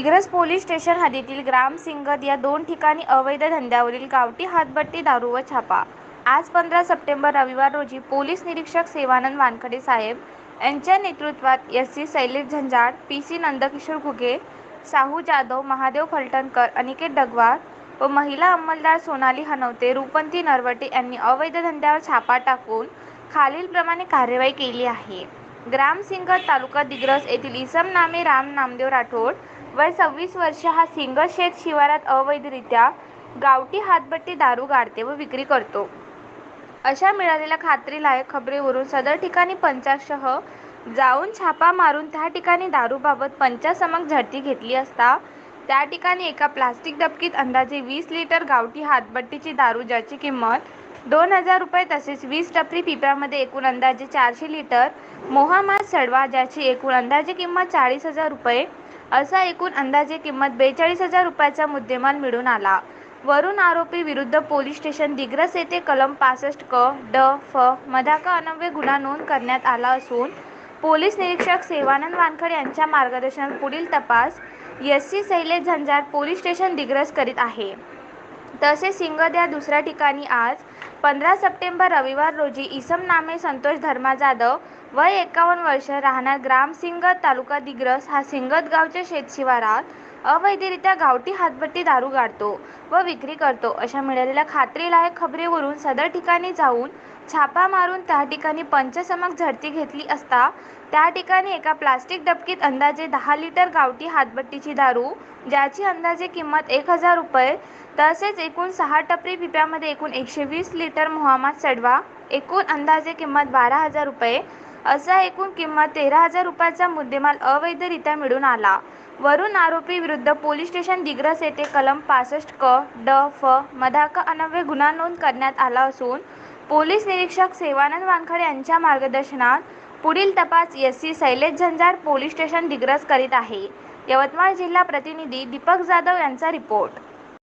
Digras police station हद्दीतील ग्राम सिंगद या दोन ठिकाणी अवैध धंद्यावरील गावठी हातभट्टी दारू व छापा. आज पंधरा सप्टेंबर रविवार रोजी पोलीस निरीक्षक सेवानंद वानखडे साहेब यांच्या नेतृत्वात S C Shailesh Zanzad P C Nandkishor Ghuge Sahu Jadhav Mahadev Phaltankar Aniket Dagwar व महिला अंमलदार सोनाली हनवते रूपंती नरवटे यांनी अवैध धंद्यावर छापा टाकून खालीलप्रमाणे कार्यवाही केली आहे. ग्रामसिंगत तालुका दिग्रस येथील इसम नामे राम नामदेव राठोड. वय सव्वीस वर्ष हा सिंगद शेत शिवारात अवैधरित्या गावठी हातभट्टी दारू गाडते व विक्री करतो. अशा मिळालेल्या खात्रीलायक खबरीवरून सदर ठिकाणी पंचासह जाऊन छापा मारून त्या ठिकाणी दारूबाबत पंचासमक झडती घेतली असता त्या ठिकाणी एका प्लास्टिक डबकीत अंदाजे वीस लिटर गावठी हातभट्टीची दारू ज्याची किंमत दोन हजार रुपये तसेच वीस टपरी पिप्यामध्ये एकूण अंदाजे चारशे लिटर मोहामास सडवा ज्याची एकूण अंदाजे किंमत चाळीस हजार रुपये असा एकूण अंदाजे किंमत बेचाळीस हजार रुपयाचा मुद्देमाल मिळून आला. वरून आरोपी विरुद्ध पोलीस स्टेशन दिग्रस येथे कलम पासष्ट क ड फ मधाका अनव्य गुन्हा नोंद करण्यात आला असून पोलीस निरीक्षक सेवानंद वानखड यांच्या मार्गदर्शनात पुढील तपास S C Shailesh Zanzar police station Digras करीत आहे. तसेच सिंगद या दुसऱ्या ठिकाणी आज पंधरा सप्टेंबर रविवार रोजी इसम नामे संतोष धर्मा जाधव वय एकावन्न वर्ष राहणार ग्राम सिंगद तालुका दिग्रस हा सिंगद गावच्या शेतशिवारात अवैधरित्या गावठी हातभट्टी दारू गाडतो व विक्री करतो. अशा मिळालेल्या खात्रीलायक खबरीवरून सदर ठिकाणी जाऊन छापा मारून त्या ठिकाणी पंचसमक झडती घेतली असता त्या ठिकाणी एका प्लास्टिक डबकीत अंदाजे दहा लिटर गावठी हातभट्टीची दारू ज्याची अंदाजे किंमत एक हजार रुपये तसेच एकूण सहा टपरी पिप्यामध्ये एकूण एकशे वीस लिटर मोहाम्मद सडवा एकूण अंदाजे किंमत बारा हजार रुपये असा एकूण किंमत तेरा हजार रुपयाचा मुद्देमाल अवैधरित्या मिळून आला. वरून आरोपी विरुद्ध पोलीस स्टेशन दिग्रस येथे कलम पासष्ट क ड फ मधाक अनव्य गुन्हा नोंद करण्यात आला असून पोलीस निरीक्षक सेवानंद वानखडे यांच्या मार्गदर्शनात पुढील तपास S C Shailesh Zanzar police station Digras करीत आहे. यवतमाळ जिल्हा प्रतिनिधी दीपक जाधव यांचा रिपोर्ट.